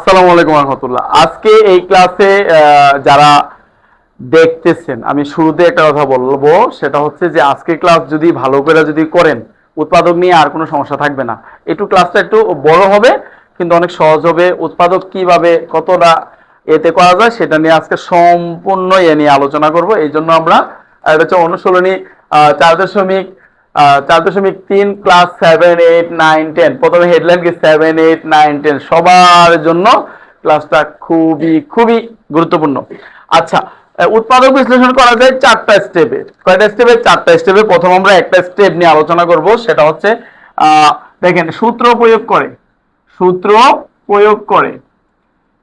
আসসালামু আলাইকুম রহমতুল্লাহ। আজকে এই ক্লাসে যারা দেখতেছেন, আমি শুরুতে একটা কথা বলব, সেটা হচ্ছে যে আজকে ক্লাস যদি ভালো করে যদি করেন, উৎপাদক নিয়ে আর কোনো সমস্যা থাকবে না। একটু ক্লাসটা একটু বড় হবে, কিন্তু অনেক সহজ হবে। উৎপাদক কীভাবে, কতটা এতে করা যায়, সেটা নিয়ে আজকে সম্পূর্ণ এ নিয়ে আলোচনা করব। এই জন্য আমরা এটা হচ্ছে অনুশীলনী চার দশমিক চার দশমিক তিন class seven eight nine ten প্রথমে হেডলাইন কি? সেভেন এইট নাইন টেন সবার জন্য ক্লাসটা খুবই খুবই গুরুত্বপূর্ণ। আচ্ছা উৎপাদক বিশ্লেষণ করা যায় চারটা স্টেপে কয়টা স্টেপে চারটা স্টেপে প্রথম আমরা একটা স্টেপ নিয়ে আলোচনা করব, সেটা হচ্ছে দেখেন, সূত্র প্রয়োগ করে। সূত্র প্রয়োগ করে।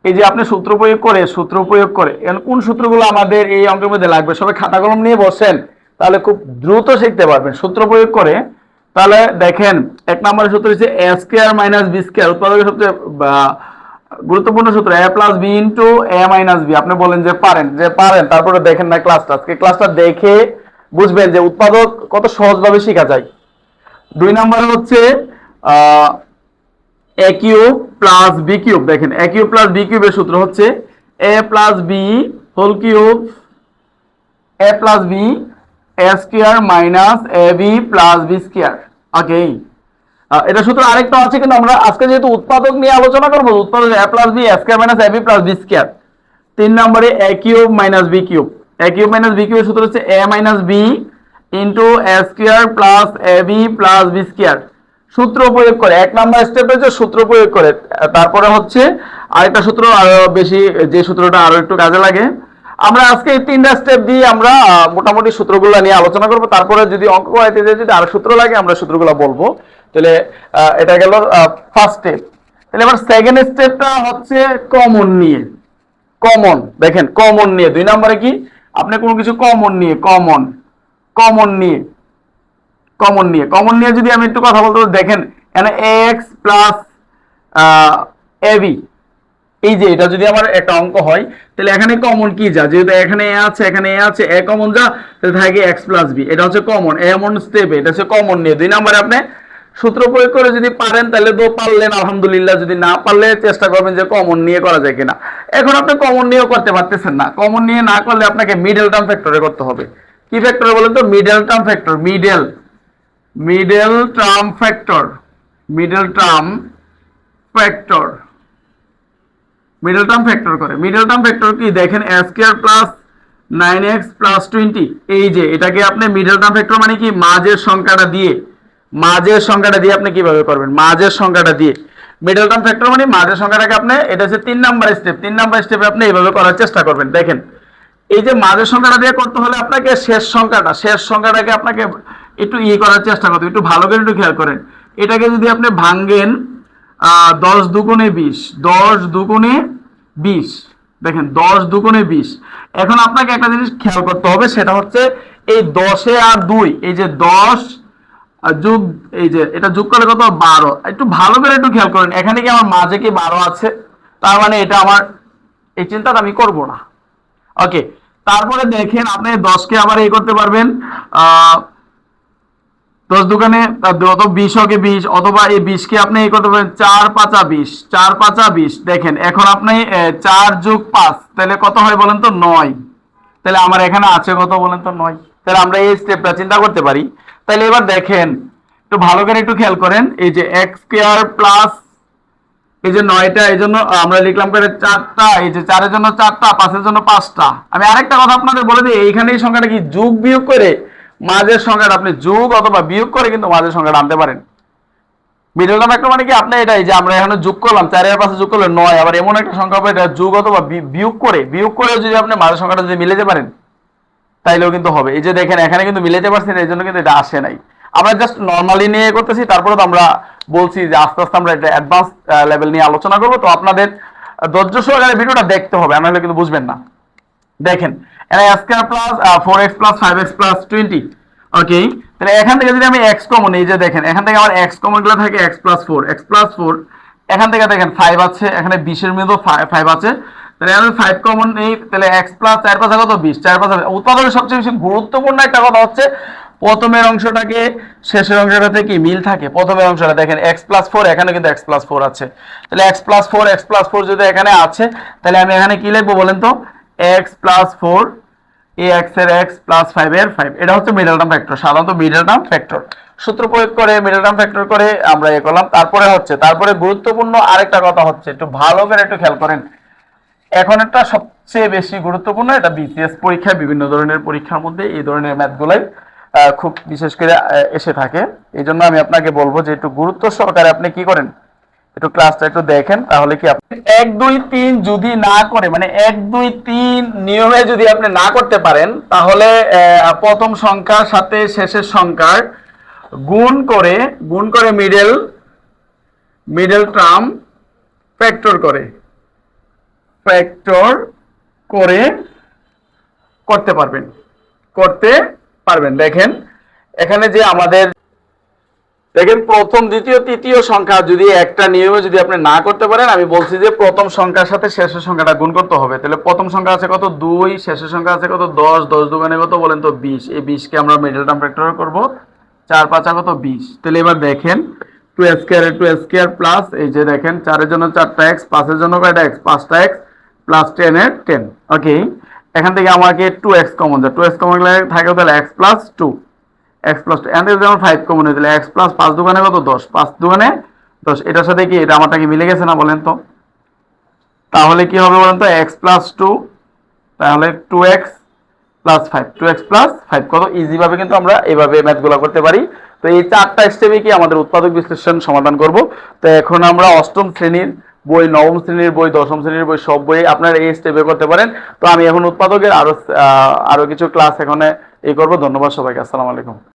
এই যে আপনি সূত্র প্রয়োগ করে, সূত্র প্রয়োগ করে। কোন সূত্রগুলো আমাদের এই অঙ্কের মধ্যে লাগবে? সবাই খাতা কলম নিয়ে বসেন। তাহলে খুব দ্রুত শিখতে পারবেন। সূত্র প্রয়োগ করে তাহলে দেখেন, এক নম্বরের সূত্র হচ্ছে A square minus B square উৎপাদকের সবচেয়ে গুরুত্বপূর্ণ সূত্র A plus B into A minus B আপনি বলেন যে পারেন যে পারেন, তারপরে দেখেন না ক্লাসটা আজকে ক্লাসটা দেখে বুঝবেন যে উৎপাদক কত সহজভাবে শেখা যায়। দুই নম্বরে হচ্ছে A cube plus B cube দেখেন এ কিউব প্লাস বি কিউবের সূত্র হচ্ছে A plus B whole cube A plus B A square minus A plus B square okay এটা সূত্র আরেকটা আছে, কিন্তু আমরা আজকে যেহেতু উৎপাদক নিয়ে আলোচনা করব উৎপাদক A plus B square minus A B plus B square তিন নম্বরে A cube minus B cube A cube minus B কিউবের সূত্র হচ্ছে A minus B into A square plus A plus B square সূত্র প্রয়োগ করে, এক নাম্বার স্টেপ হচ্ছে সূত্র প্রয়োগ করে। তারপরে হচ্ছে আরেকটা সূত্র আরও বেশি, যে সূত্রটা আরও একটু কাজে লাগে। আমরা আজকে এই তিনটা স্টেপ দিয়ে আমরা মোটামুটি সূত্রগুলো নিয়ে আলোচনা করব। তারপরে যদি অঙ্ক করাইতে যাই, যদি আরও সূত্র লাগে, আমরা সূত্রগুলো বলব। তাহলে এটা গেল ফার্স্ট স্টেপ তাহলে এবার সেকেন্ড স্টেপটা হচ্ছে কমন নিয়ে। কমন দেখেন কমন নিয়ে। দুই নম্বরে কি? আপনি কোনো কিছু কমন নিয়ে কমন কমন নিয়ে কমন নিয়ে। কমন নিয়ে যদি আমি একটু কথা বলতে দেখেন, এখানে এক্স প্লাস এবি এই যে এটা যদি আমার একটা অঙ্ক হয়, তাহলে এখানে কমন কি যা? যেহেতু এখানে এ আছে, এখানে এ আছে, এ কমন যা, তাহলে থাকে এক্স প্লাস বি এটা হচ্ছে কমন এমন স্টেপ এটা হচ্ছে কমন নিয়ে। দুই নম্বরে আপনি সূত্র প্রয়োগ করে যদি পারেন, তাহলে তো পারলেন, আলহামদুলিল্লাহ। যদি না পারলে, চেষ্টা করবেন যে কমন নিয়ে করা যায় কিনা। এখন আপনি কমন নিয়েও করতে পারতেছেন না। কমন নিয়ে না করলে আপনাকে মিডল টার্ম ফ্যাক্টরে করতে হবে। কি ফ্যাক্টরে বলেন তো? Middle term factor middle middle term factor middle term factor middle term factor করে। মিডল টার্ম ফ্যাক্টর কি? দেখেন A square plus nine X plus twenty এই যে, এটাকে আপনি মিডল টার্ম ফ্যাক্টর মানে কি? মাঝের সংখ্যাটা দিয়ে। মাঝের সংখ্যাটা দিয়ে আপনি কীভাবে করবেন? মাঝের সংখ্যাটা দিয়ে। মিডল টার্ম ফ্যাক্টর মানে মাঝের সংখ্যাটাকে আপনি, এটা হচ্ছে তিন নাম্বার স্টেপ তিন নাম্বার স্টেপে আপনি এইভাবে করার চেষ্টা করবেন। দেখেন, এই যে মাঝের সংখ্যাটা দিয়ে করতে হলে আপনাকে শেষ সংখ্যাটা, শেষ সংখ্যাটাকে আপনাকে একটু ইয়ে করার চেষ্টা করতে একটু ভালো করে একটু খেয়াল করেন। এটাকে যদি আপনি ভাঙ্গেন দশ দুগুণে বিশ দশ দুগুণে বিশ। দেখেন দশ দুগুণে বিশ। এখন আপনাকে একটা জিনিস খেয়াল করতে হবে সেটা হচ্ছে এই দশে আর দুই এই যে দশ যোগ এই যে এটা যোগ করলে কত? বারো। একটু ভালো করে একটু খেয়াল করেন এখানে কি আমার মাঝে কি বারো আছে? তার মানে এটা আমার এই চিন্তাটা আমি করব না। ওকে তারপরে দেখেন আপনি দশকে আবার এই করতে পারবেন আহ, দশ দোকানে অত বিশ হকে বিশ, অথবা এই বিশকে আপনি এই করতে পারেন চার পাঁচা বিশ, চার পাঁচা বিশ। দেখেন, এখন আপনি চার যোগ পাঁচ, তাহলে কত হয় বলেন তো? নয়। তাহলে আমার এখানে আছে কত বলেন তো? নয়। তাহলে আমরা এই স্টেপটা চিন্তা করতে পারি। তাহলে এবার দেখেন, একটু ভালো করে একটু খেয়াল করেন, এই যে এক্স স্কোয়ার প্লাস এই যে নয়টা, এই জন্য আমরা লিখলাম করে চারটা, এই যে চারের জন্য চারটা, পাঁচের জন্য পাঁচটা। আমি আরেকটা কথা আপনাদের বলে দিই, এইখানে এই সংখ্যাটা কি? যোগ বিয়োগ করে মাঝের সংখ্যাটা আপনি যোগ অথবা বিয়োগ করে কিন্তু মাঝের সংখ্যাটা আনতে পারেন। মিডল টার্ম একটা মানে কি? আপনি এটাই যে আমরা এখানে যোগ করলাম, চারের পাশে যোগ করলে নয়, আবার এমন একটা সংখ্যা হবে এটা যোগ অথবা বিয়োগ করে বিয়োগ করে যদি আপনি মাঝের সংখ্যাটা যদি মিলাতে পারেন, তাইলেও কিন্তু হবে। এই যে দেখেন, এখানে কিন্তু মিলাতে পারছি না, এই জন্য কিন্তু এটা আসে নাই। আমরা জাস্ট নর্মালি নিয়ে করতেছি, তারপরে তো আমরা বলছি যে আস্তে আস্তে আমরা এটা অ্যাডভান্স লেভেল নিয়ে আলোচনা করব। তো আপনাদের ধৈর্য সহকারে ভিডিওটা দেখতে হবে নাহলে কিন্তু বুঝবেন না। দেখেন এটা square plus four X plus five X plus twenty okay তাহলে এখান থেকে যদি আমি এক্স কমন এই যে দেখেন, এখান থেকে আমার এক্স কমনগুলো থাকে X plus four X plus four এখান থেকে দেখেন ফাইভ আছে, এখানে বিশের মধ্যে ফাইভ আছে। তাহলে আমি ফাইভ কমন নেই, তাহলে এক্স প্লাস চার পাঁচ কত? বিশ, চার পাঁচ উৎপাদনের সবচেয়ে বেশি গুরুত্বপূর্ণ একটা কথা হচ্ছে, প্রথমের অংশটাকে শেষের অংশটাতে কি মিল থাকে। প্রথমের অংশটা দেখেন এক্স প্লাস ফোর এখানে কিন্তু এক্স প্লাস ফোর আছে। তাহলে X plus four X plus four যদি এখানে আছে, তাহলে আমি এখানে কি লিখব বলেন তো? এক্স প্লাস ফোর এ এক্সের এক্স প্লাস ফাইভ এর ফাইভ এটা হচ্ছে মিডল টার্ম ফ্যাক্টর সাধারণত মিডল টার্ম ফ্যাক্টর সূত্র প্রয়োগ করে মিডল টার্ম ফ্যাক্টর করে আমরা এ করলাম। তারপরে হচ্ছে, তারপরে গুরুত্বপূর্ণ আরেকটা কথা হচ্ছে, একটু ভালো করে একটু খেয়াল করেন। এখন একটা সবচেয়ে বেশি গুরুত্বপূর্ণ এটা বিসিএস পরীক্ষায় বিভিন্ন ধরনের পরীক্ষার মধ্যে এই ধরনের ম্যাথগুলাই খুব বিশেষ করে এসে থাকে। এই জন্য আমি আপনাকে বলব যে একটু গুরুত্ব সহকারে আপনি কি করেন? একটু ক্লাসটা একটু দেখেন, তাহলে কি আপনি এক, দুই, তিন যদি না করে মানে এক, দুই, তিন নিয়মে যদি আপনি না করতে পারেন, তাহলে প্রথম সংখ্যার সাথে শেষের সংখ্যার গুণ করে গুণ করে মিডল মিডল টার্ম ফ্যাক্টর করে ফ্যাক্টর করে করতে পারবেন করতে পারবেন। দেখেন, এখানে যে আমাদের দেখেন, প্রথম, দ্বিতীয়, তৃতীয় সংখ্যা যদি একটা নিয়মে যদি আপনি না করতে পারেন, আমি বলছি যে প্রথম সংখ্যার সাথে শেষের সংখ্যাটা গুণ করতে হবে। তাহলে প্রথম সংখ্যা আছে কত? দুই, শেষের সংখ্যা আছে কত? দশ দশ দোকানে কত বলেন তো? বিশ। এই বিশকে আমরা মিডল টার্ম ফ্যাক্টর করব। চার, পাঁচা কত? বিশ। তাহলে এবার দেখেন two square two square plus এই যে দেখেন, চারের জন্য চারটা এক্স পাঁচের জন্য কয়টা এক্স পাঁচটা এক্স প্লাস টেন এর টেন ওকে এখান থেকে আমাকে টু এক্স কমন যায় টু এক্স কমন গেলে থাকে তাহলে X plus two X plus two থেকে যেমন ফাইভ কমন হয়ে এক্স প্লাস পাঁচ দোকানে কত? দশ। পাঁচ দোকানে দশ। এটার সাথে কি এটা আমারটা কি মিলে গেছে না বলেন তো? তাহলে কি হবে বলেন তো? এক্স প্লাস টু তাহলে two X plus five two X plus five কত? ইজিভাবে কিন্তু আমরা এইভাবে ম্যাথগুলো করতে পারি। তো এই চারটা স্টেপে কি আমাদের উৎপাদক বিশ্লেষণ সমাধান করব। তো এখন আমরা অষ্টম শ্রেণির বই নবম শ্রেণির বই দশম শ্রেণির বই সব বই আপনারা এই স্টেপে করতে পারেন। তো আমি এখন উৎপাদকের আরও আহ, আরও কিছু ক্লাস এখানে এই করব। ধন্যবাদ সবাইকে। আসসালামু আলাইকুম।